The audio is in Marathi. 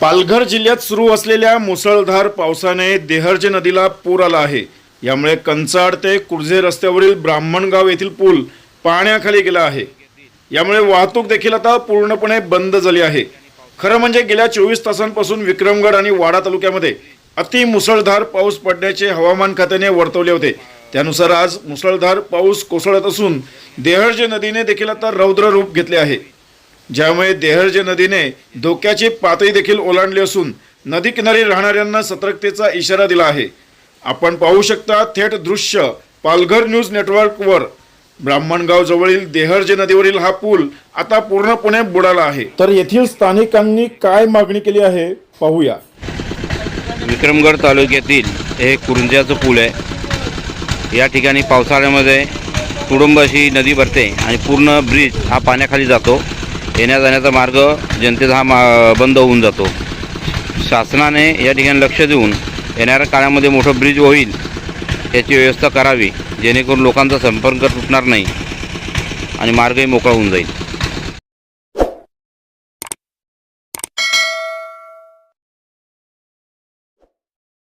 पालघर जिल्ह्यात सुरू असलेल्या मुसळधार पावसाने देहर्ज नदीला पूर आला आहे. यामुळे कंचाड ते कुर्झे रस्त्यावरील ब्राह्मणगाव येथील पूल पाण्याखाली गेला आहे. यामुळे वाहतूक देखील आता पूर्णपणे बंद झाली आहे. खरं म्हणजे गेल्या चोवीस तासांपासून विक्रमगड आणि वाडा तालुक्यामध्ये अति मुसळधार पाऊस पडण्याचे हवामान खात्याने वर्तवले होते. त्यानुसार आज मुसळधार पाऊस कोसळत असून देहर्जे नदीने देखील आता रौद्र रूप घेतले आहे. ज्यामुळे देहर्जे नदीने धोक्याची पातळी देखील ओलांडली असून नदी किनारी राहणाऱ्यांना सतर्कतेचा इशारा दिला आहे. आपण पाहू शकता थेट दृश्य पालघर न्यूज नेटवर्कवर. ब्राह्मणगाव जवळील देहर्जे नदीवरील हा पूल आता पूर्णपणे बुडाला आहे. तर येथील स्थानिकांनी काय मागणी केली आहे? पाहूया. विक्रमगड तालुक्यातील हे कुरुंजाचं पूल आहे. या ठिकाणी पावसाळ्यामध्ये तुडुंब अशी नदी भरते आणि पूर्ण ब्रिज हा पाण्याखाली जातो. येण्या जाण्याचा मार्ग जनतेचा हा मा बंद होऊन जातो. शासनाने या ठिकाणी लक्ष देऊन येणाऱ्या काळामध्ये मोठं ब्रिज होईल याची व्यवस्था करावी जेणेकरून लोकांचा संपर्क तुटणार नाही आणि मार्गही मोकळा होऊन जाईल.